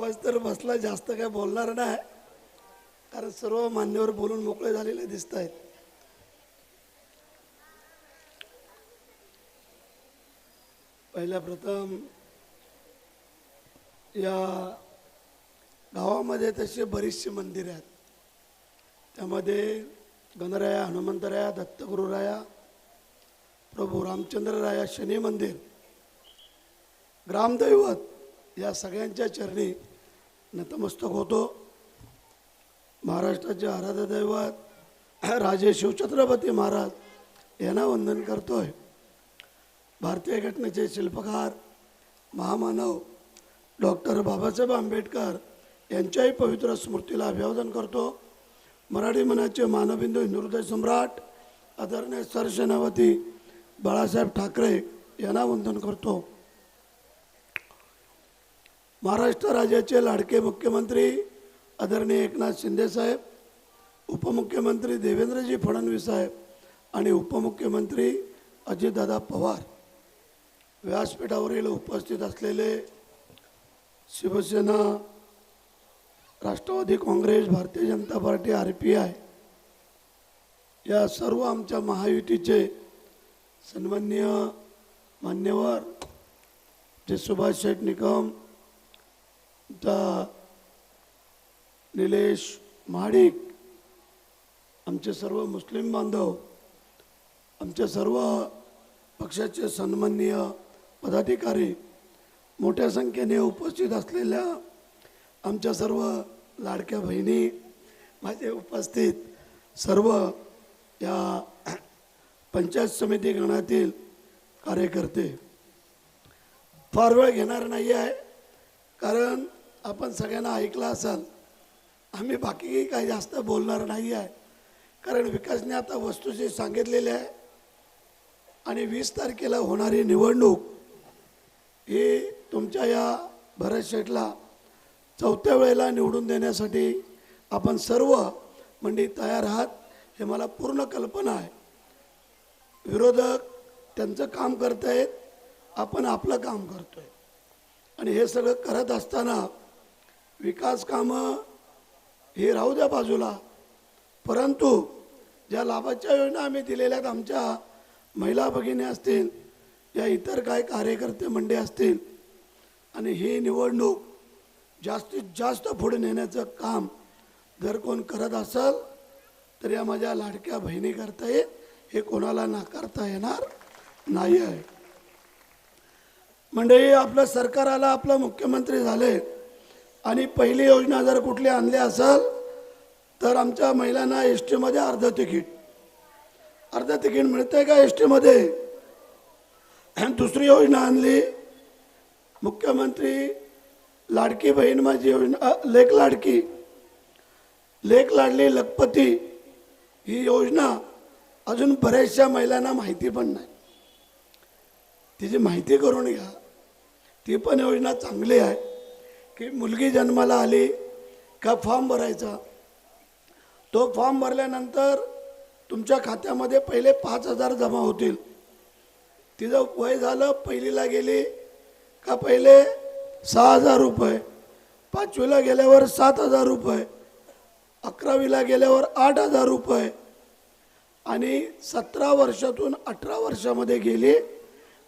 आवाज तर बसला जास्त काय बोलणार नाही. कारण सर्व मान्यवर बोलून मोकळे झालेले दिसत आहेत. पहिल्या प्रथम या गावामध्ये तशी बरीचशी मंदिरं आहेत. त्यामध्ये गणराया हनुमंतराया दत्तगुरुराया प्रभू रामचंद्रराया शनी मंदिर ग्रामदैवत या सगळ्यांच्या चरणी नतमस्तक होतो. महाराष्ट्राचे आराध्य दैवत राजे शिवछत्रपती महाराज यांना वंदन करतोय. भारतीय घटनेचे शिल्पकार महामानव डॉक्टर बाबासाहेब आंबेडकर यांच्याही पवित्र स्मृतीला अभिवादन करतो. मराठी मनाचे मानबिंदू हिंदुहृदय सम्राट आदरणीय सरसेनापती बाळासाहेब ठाकरे यांना वंदन करतो. महाराष्ट्र राज्याचे लाडके मुख्यमंत्री आदरणीय एकनाथ शिंदेसाहेब उपमुख्यमंत्री देवेंद्रजी फडणवीस साहेब आणि उपमुख्यमंत्री अजितदादा पवार व्यासपीठावरील उपस्थित असलेले Shivsena Rashtrawadi Congress Bharatiya Janata Party R P I या सर्व आमच्या महायुतीचे सन्माननीय मान्यवर जे सुभाष शेठ निकम निलेश माडिक आमचे सर्व मुस्लिम बांधव आमच्या सर्व पक्षाचे सन्माननीय पदाधिकारी मोठ्या संख्येने उपस्थित असलेल्या आमच्या सर्व लाडक्या बहिणी माझे उपस्थित सर्व या पंचायत समिती गणातील कार्यकर्ते. फार वेळ घेणार नाही आहे कारण आपण सगळ्यांना ऐकलं असाल आम्ही बाकी काही जास्त बोलणार नाही आहे. कारण विकासने आता वस्तूशी सांगितलेले आहे. आणि वीस तारखेला होणारी निवडणूक ही तुमच्या या भरत शेठला चौथ्या वेळेला निवडून देण्यासाठी आपण सर्व मंडळी तयार आहात हे मला पूर्ण कल्पना आहे. विरोधक त्यांचं काम करत आहेत आपण आपलं काम करतो आहे आणि हे सगळं करत असताना विकास कामं हे राहू द्या बाजूला. परंतु ज्या लाभाच्या योजना आम्ही दिलेल्या आहेत आमच्या महिला भगिनी असतील या इतर काय कार्यकर्ते मंडळी असतील आणि ही निवडणूक जास्तीत जास्त पुढे नेण्याचं काम जर कोण करत असेल तर या माझ्या लाडक्या बहिणी करता येईल हे कोणाला नाकारता येणार नाही आहे मंडळी आपलं सरकार आलं आपलं मुख्यमंत्री झाले आणि पहिली योजना जर कुठली आणली असेल तर आमच्या महिलांना एस टीमध्ये अर्ध तिकीट. अर्ध तिकीट मिळते का एस टीमध्ये आणि दुसरी योजना आणली मुख्यमंत्री लाडकी बहीण माझी योजना लेख लेक लाडकी. लेक लाडली लखपती ही योजना अजून बऱ्याचशा महिलांना माहिती पण नाही. तिची माहिती करून घ्या. ती पण योजना चांगली आहे. की मुलगी जन्माला आली का फॉर्म भरायचा? तो फॉर्म भरल्यानंतर तुमच्या खात्यामध्ये पहिले पाच हजार जमा होतील. तिचं वय झालं पहिलीला गेली का पहिले सहा हजार रुपये? पाचवीला गेल्यावर सात हजार रुपये. अकरावीला गेल्यावर आठ हजार रुपये. आणि सतरा वर्षातून अठरा वर्षामध्ये गेली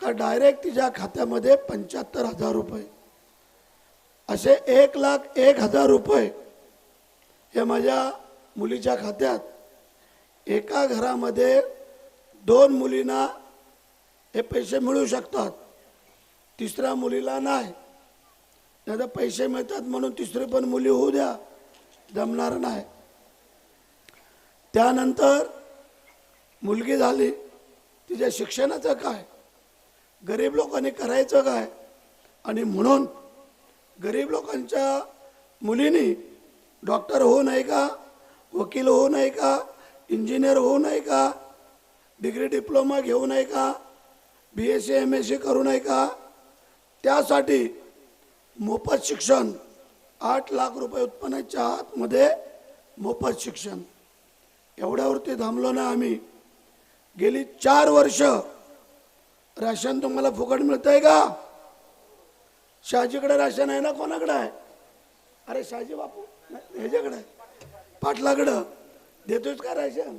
का डायरेक्ट तिच्या खात्यामध्ये पंच्याहत्तर हजार रुपये. असे एक लाख एक हजार रुपये हे माझ्या मुलीच्या खात्यात. एका घरामध्ये दोन मुलींना हे पैसे मिळू शकतात. तिसऱ्या मुलीला नाही. नाही तर पैसे मिळतात म्हणून तिसरी पण मुली होऊ द्या. जमणार नाही. त्यानंतर मुलगी झाली. तिच्या शिक्षणाचं काय? गरीब लोकांनी करायचं काय? आणि म्हणून गरीब लोकांच्या मुलींनी डॉक्टर होऊ नये का? वकील होऊ नये का? इंजिनियर होऊ नये का? डिग्री डिप्लोमा घेऊ नये का? B S C M S C करू नये का? त्यासाठी मोफत शिक्षण आठ लाख रुपये उत्पन्नाच्या आतमध्ये मोफत शिक्षण. एवढ्यावरती थांबलो ना आम्ही. गेली चार वर्ष राशन तुम्हाला फुकट मिळतंय का? शहाजीकडे राशन आहे ना कोणाकडे आहे? अरे शाजी बापू ह्याच्याकडे. पाटलाकडं. देतोच का राशन?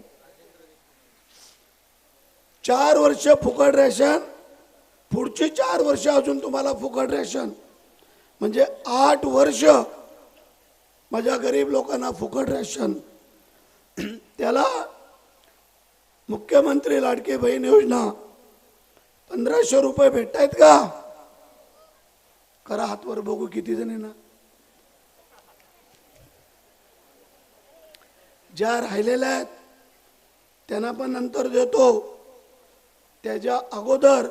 चार वर्ष फुकट रेशन. पुढची चार वर्ष अजून तुम्हाला फुकट रेशन. म्हणजे आठ वर्ष माझ्या गरीब लोकांना फुकट रेशन. त्याला मुख्यमंत्री लाडकी बहीण योजना. पंधराशे रुपये भेटतायत का? करा हातवर बघू किती जणींना ज्या राहिलेल्या आहेत त्यांना पण नंतर देतो. त्याच्या अगोदर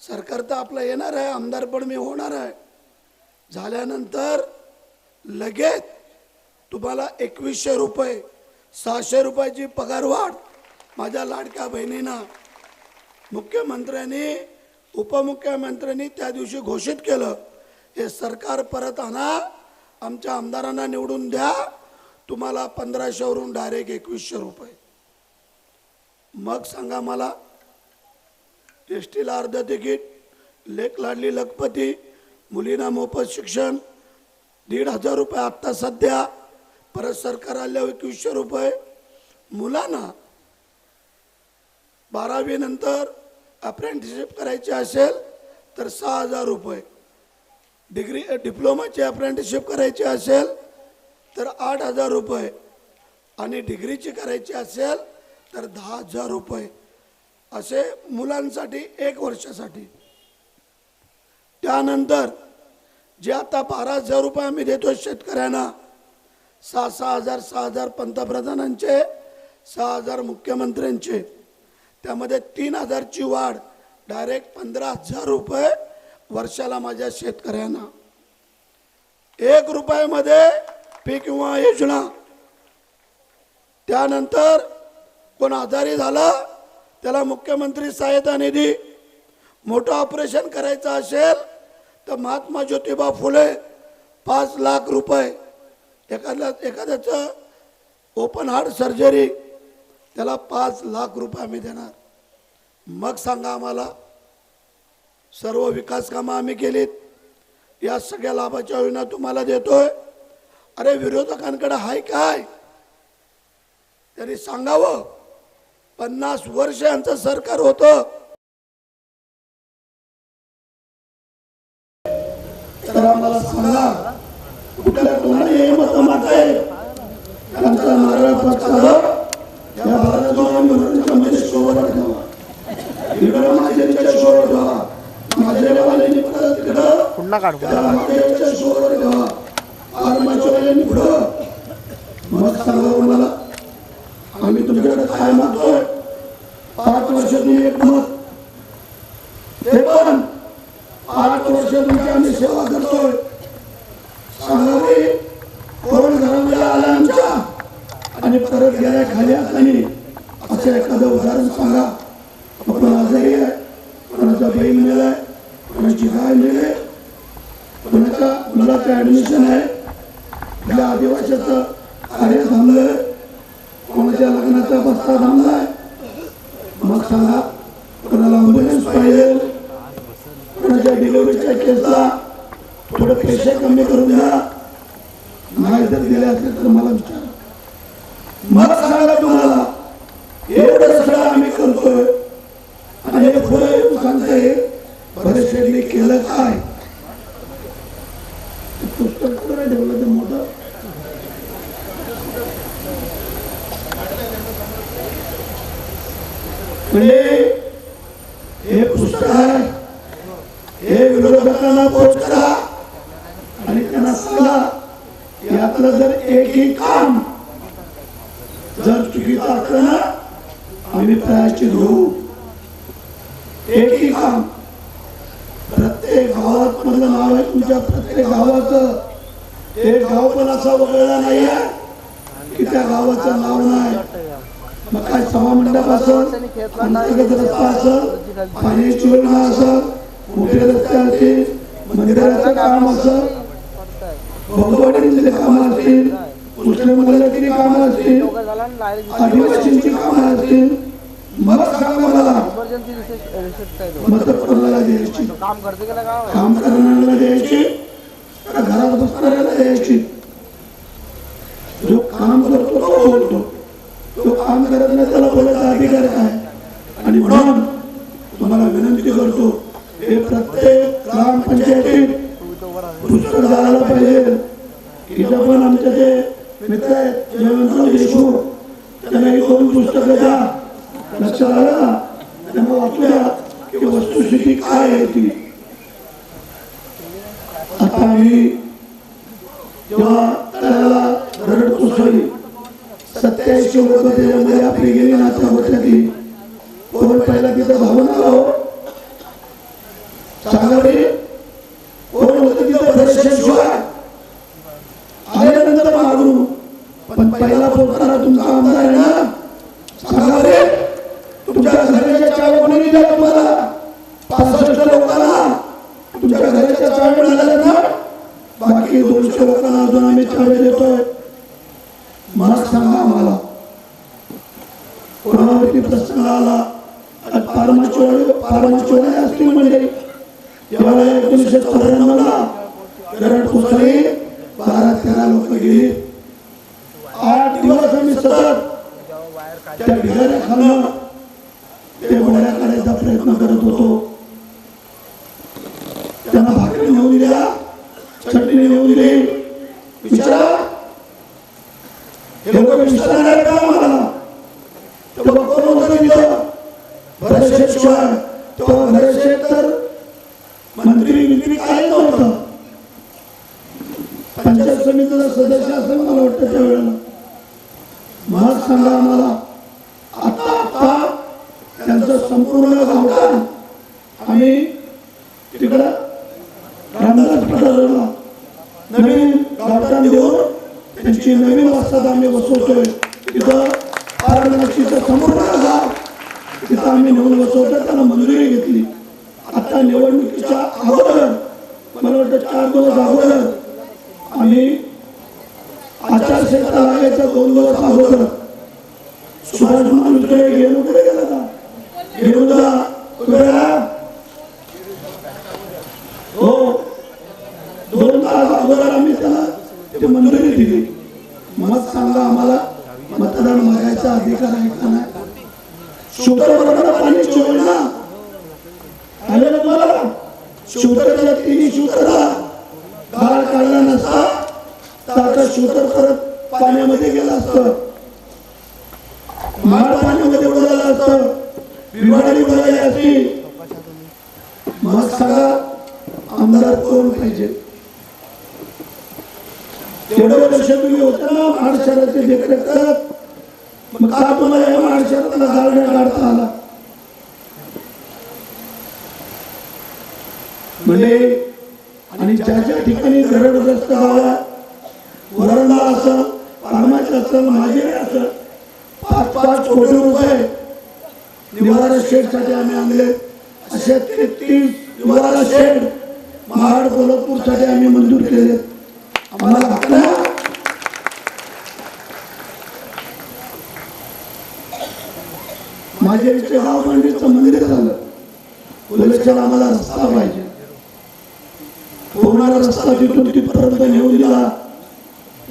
सरकार तर आपलं येणार आहे आमदार पण मी होणार आहे. झाल्यानंतर लगेच तुम्हाला एकवीसशे रुपये सहाशे रुपयाची पगारवाढ माझ्या लाडक्या बहिणींना मुख्यमंत्र्यांनी उपमुख्यमंत्र्यांनी त्या दिवशी घोषित केलं हे सरकार परत आणा आमच्या आमदारांना निवडून द्या तुम्हाला पंधराशेवरून डायरेक्ट एकवीसशे रुपये. मग सांगा मला एस टीला अर्ध तिकीट लेख लाडली लखपती मुलींना मोफत शिक्षण दीड हजार रुपये आत्ता सध्या परत सरकार आल्यावर एकवीसशे रुपये. मुलांना बारावी नंतर अप्रेंटिसशिप करायची असेल तर सहा हजार रुपये. डिग्री डिप्लोमाची अप्रेंटिसशिप करायची असेल तर आठ हजार रुपये. आणि डिग्रीची करायची असेल तर दहा हजार रुपये. असे मुलांसाठी एक वर्षासाठी. त्यानंतर जे आता बारा हजार रुपये आम्ही देतो शेतकऱ्यांना सहा सहा हजार सहा हजार पंतप्रधानांचे सहा हजार मुख्यमंत्र्यांचे त्यामध्ये तीन हजारची वाढ. डायरेक्ट पंधरा हजार रुपये वर्षाला माझ्या शेतकऱ्यांना. एक रुपयामध्ये पीक विमा योजना. त्यानंतर कोण आजारी झाला त्याला मुख्यमंत्री सहायता निधी. मोठं ऑपरेशन करायचं असेल तर महात्मा ज्योतिबा फुले पाच लाख रुपये. एखाद्या एखाद्याचं ओपन हार्ट सर्जरी. त्याला पाच लाख रुपये आम्ही देणार. मग सांगा आम्हाला सर्व विकास कामं आम्ही केलीत. या सगळ्या लाभाच्या योजना तुम्हाला देतोय. अरे विरोधकांकडे हाय काय त्यांनी सांगावं. पन्नास वर्ष यांचं सरकार होतं. पुन्हा काढ मग सांगा मला आम्ही तुमच्याकडे काय मागतोय. पाच वर्षातून एक मत. ते पण आठ वर्ष तुमची आम्ही सेवा करतोय. सांगावी कोण घरामध्ये आला आमच्या? आणि परत गेल्या खाली हाताने असं एखादं उदाहरण सांगा. आपण आजारी आहे कोणाचा बहीण मिळालाय कोणाची गाय मिळेल मुलाचं मुलाचं ऍडमिशन आहे. आपल्या आदिवासीचं कार्य आहे कोणाच्या लग्नाचा बस्ता थांबलाय. मग सांगा कोणाला अँब्युलन्स पाहिजे? कोणाच्या डिलिव्हरीच्या केसला थोडे पैसे कमी करून द्या. नाही जर दिले असेल तर मला विचारा. मला सांगा तुम्हाला एवढं सगळं आम्ही करतोय. आणि हे खरं येऊन सांगताय बरेचसे केलं काय ते पुस्तक कुठं नाही ठेवलं ते मोठं म्हणजे हे पुस्तक आहे हे विरोधकांना पोच करा आणि त्यांना सांगा यातलं जर एकही काम जर चुकीचं असलं ना आम्ही प्रायचित घेऊ एकही काम. प्रत्येक गावात मधलं नाव आहे तुमच्या प्रत्येक गावाचं. एक गाव पण असा वगळला नाही आहे की त्या गावाचं नाव नाही. काय सभा मंडप असं अंतर्गत रस्ता असं पाण्याची योजना असं मोठे रस्ते असतील मंदिराचं काम असं भगवाडीतले काम असतील मुस्लिम मुलाची कामं असतील आदिवासींची कामं असतील मग सांगा मला इमर्जन्सी रिसेट द्यायची काम करणाऱ्याला द्यायची घरात बसणाऱ्याला द्यायची जो काम करतो तो बोलतो काम करत नाही त्याला बोलायचा अधिकार काय आणि म्हणून तुम्हाला विनंती करतो हे प्रत्येक ग्रामपंचायतीत पुस्तक झालं पाहिजे. इथं पण आमचे ते मित्र आहेत जयवंतराव देशमुख त्यांना ही दोन पुस्तकं द्या. लक्षात आलं? त्यांना वाचूया की वस्तुस्थिती काय आहे ती. आता ही जेव्हा त्याला रड कोसळली सत्याऐंशी लोक त्याच्यामध्ये आपली गेली नाचा म्हटलं की कोण पहिला तिथं भावना राहो सांगा मी कोण होत तिथं बरेचशिवाय आल्यानंतर मागू पण पहिला बोलताना तुमचा आमदार आहे ना? सांगा रे तुमच्या घराच्या चाव्या कोणी दिल्या तुम्हाला? पासष्ट लोकांना. तुमच्या घराच्या चाव्या मिळाल्या ना? बाकी दोनशे लोकांना अजून आम्ही चाव्या देतोय. मला सांगा आम्हाला कोणावरती असतील त्यावेळेला एकोणीसशे चौऱ्याण्णवला बारा तेरा लोक गेले. आठ दिवस आम्ही सतत त्या ढिगाऱ्या खाणं ते गोळ्या काढायचा प्रयत्न करत होतो. त्यांना भाकरी नेऊन द्या चटणी नेऊन दे विचारा हे लोक विचारणार का मला तो शिवाय तेव्हा तर मंत्री मंत्री काय नव्हतं. पंचायत समितीचा सदस्य असं मला वाटतं त्यावेळेला. मला सांगा आम्हाला आता आता त्यांचं संपूर्ण गावठाण आम्ही तिकडं रामदास नवीन गावठाण देऊन त्यांची नवीन वस्तात आम्ही बसवतोय. तिथं पारनक्षीचं संपूर्ण गाव तिथं आम्ही नेऊन बसवतो त्यांना मंजुरी घेतली. आता निवडणुकीच्या अगोदर मला वाटतं चार दिवस अगोदर आम्ही आचारसंहिता लागायच्या दोन दिवस अगोदर सुभाष म्हणून घेऊन कुठे गेला का गेलो कुठे हो. दोन तास अगोदर आम्ही त्याला ते मंजुरी दिली. मग सांगा आम्हाला मतदान मागायचा अधिकार आहे का नाही? शिवतरला पाणी चोळ ना तुम्हाला तिन्ही शिवतरला बाळ काढला नसता तर आता शूतर परत पाण्यामध्ये गेला असत. माळ पाण्यामध्ये उडाला असत. विमाडी उडाली असती. मग सगळा आमदार कोण पाहिजे? एवढे वर्ष तुम्ही होता ना महाड शहराचे देखरेख करत मग का तुम्हाला या महाड शहरातला गाळण्या काढता आला? म्हणजे आणि ज्या ज्या ठिकाणी दरडग्रस्त गावात वरंडा असं पारमाचे असेल माझे असेल पाच पाच कोटी रुपये निवारा शेडसाठी आम्ही आणले. असे तेहतीस निवारा शेड महाड कोल्हापूरसाठी आम्ही मंजूर केले आम्हाला. माझ्या इथे गाव मंदिरचं मंदिर झालं. उलक्षण आम्हाला रस्ता पाहिजे. होणारा रस्ता तिथून तिथपर्यंत नेऊन दिला.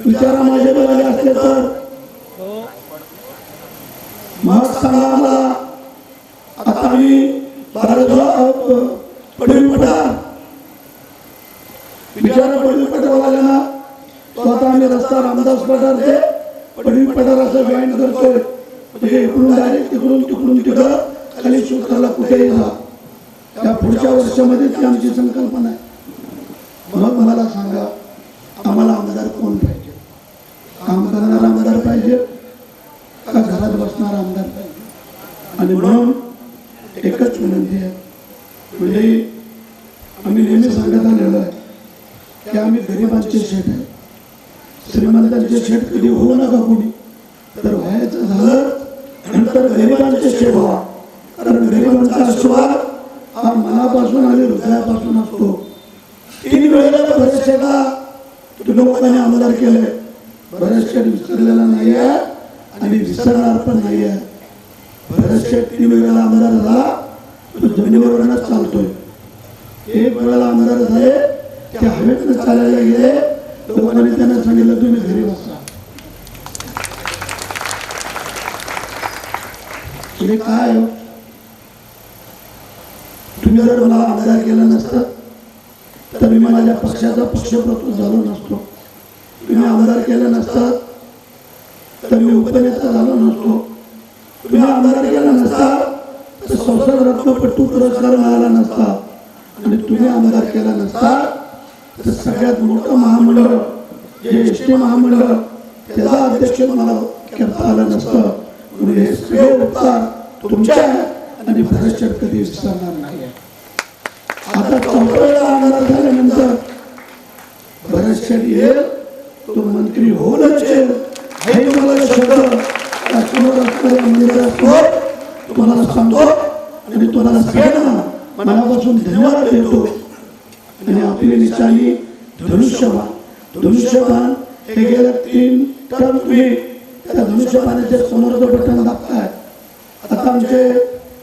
विचारा बघायले असले तर. मग सांगा आम्हाला. आता आम्ही बारा पडवी पठार विचारा पडवी पठारवाल्यांना तो आता रामदास पठार ते पडवी पठार असं जॉईन करतोय. म्हणजे इकडून डायरेक्ट तिकडून तिकडून तिकडं खाली सुताला कुठेही जा. त्या पुढच्या वर्षामध्ये ती आमची संकल्पना आहे. मग मला सांगा आम्हाला आमदार कोण पाहिजे? काम करणारा आमदार पाहिजे का घरात बसणारा आमदार पाहिजे? आणि म्हणून एकच विनंती आहे. म्हणजे आम्ही नेहमी सांगत आलेलो आहे की आम्ही गरिबांचे शेठ आहे. श्रीमंतांचे शेठ कधी होऊ नका कोणी. तर व्हायचं झालं नंतर गरिबांचे शेठ व्हा. कारण गरिबांचा आशीर्वाद हा मनापासून आणि हृदयापासून असतो. तीन वेळेला बरेचशेला लोकांनी आमदार केले. बरेचशे विसरलेला नाही आहे आणि विसरणार पण नाही आहे बरेचशे तीन वेळेला आमदार झाला तो जमिनीवरूनच चालतोय. एक वेळेला आमदार झाले ते हवेतनं चालायला गेले लोकांनी त्यांना सांगितलं तुम्ही घरी बसा. तुम्ही काय हो? तुम्ही जर मला आधार केला नसतं तर मी माझ्या पक्षाचा पक्षप्रतू झालो नसतो. तुम्ही आमदार केला नसतं तर मी उपनेता झालो नसतो. तुम्ही आमदार केला नसता तर संसद रत्नपट्टू पुरस्कार मिळाला नसता. आणि तुम्ही आमदार केला नसता तर सगळ्यात मोठं महामंडळ जे एस टी महामंडळ त्याचा अध्यक्ष मला करता आलं नसतं. म्हणून हे सगळे उपकार तुमच्या आणि भरतशेठ कधी विसरणार नाही. आता चौथ्या आमदार झाल्यानंतर भरतशेठ येईल तो मंत्री होऊनच येईल हे मला शब्द या समोर असणाऱ्या मंदिरासमोर तुम्हाला सांगतो आणि तुम्हाला सगळ्यांना मनापासून धन्यवाद देतो. आणि आपली निशाणी धनुष्यबाण. धनुष्यबाण हे गेल्या तीन टर्म तुम्ही त्या धनुष्यबाणाच्या समोरचं बटन दाखताय आता आमचे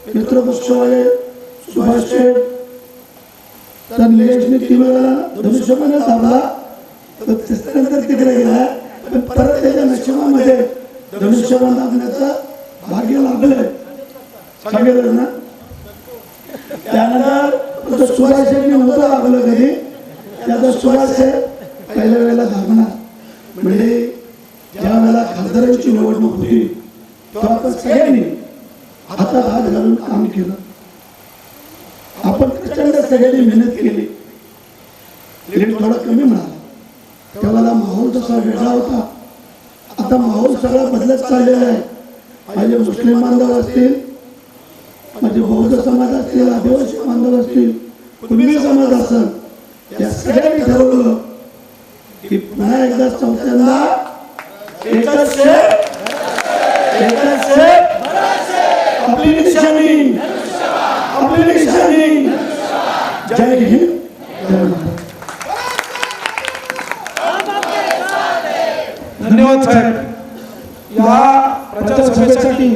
मित्र पक्षवाले सुभाष शेठ तर निलेशने तीन वेळा धनुष्यबाण दाबला तर त्याच्यानंतर तिकडे गेला. पण परत त्याच्या नशिबामध्ये धनुष्यबाण दाबण्याचं भाग्य लाभलंय त्यानंतर तो सुभाष शेट्टी नव्हतं लागलं कधी त्याचा सुभाष हे पहिल्या वेळेला दाबणार. म्हणजे ज्या वेळेला खासदारांची निवडणूक होती तेव्हा आपण सगळ्यांनी हातात हात घालून काम केलं. आपण प्रचंड सगळ्यांनी मेहनत केली. लीड थोडा कमी मिळाला त्यावेळेला माहोल तसा वेगळा होता. आता माहोल सगळा बदलत चाललेला आहे. माझे मुस्लिम बांधव असतील म्हणजे बौद्ध समाज असतील आदिवासी बांधव असतील कुणबी समाज असेल या सगळ्यांनी ठरवलं की पुन्हा एकदा चौथ्यांदा आपली निशाणी आपली निशाणी. जय हिंद. जय धन्यवाद साहेब. या प्रचार सभेसाठी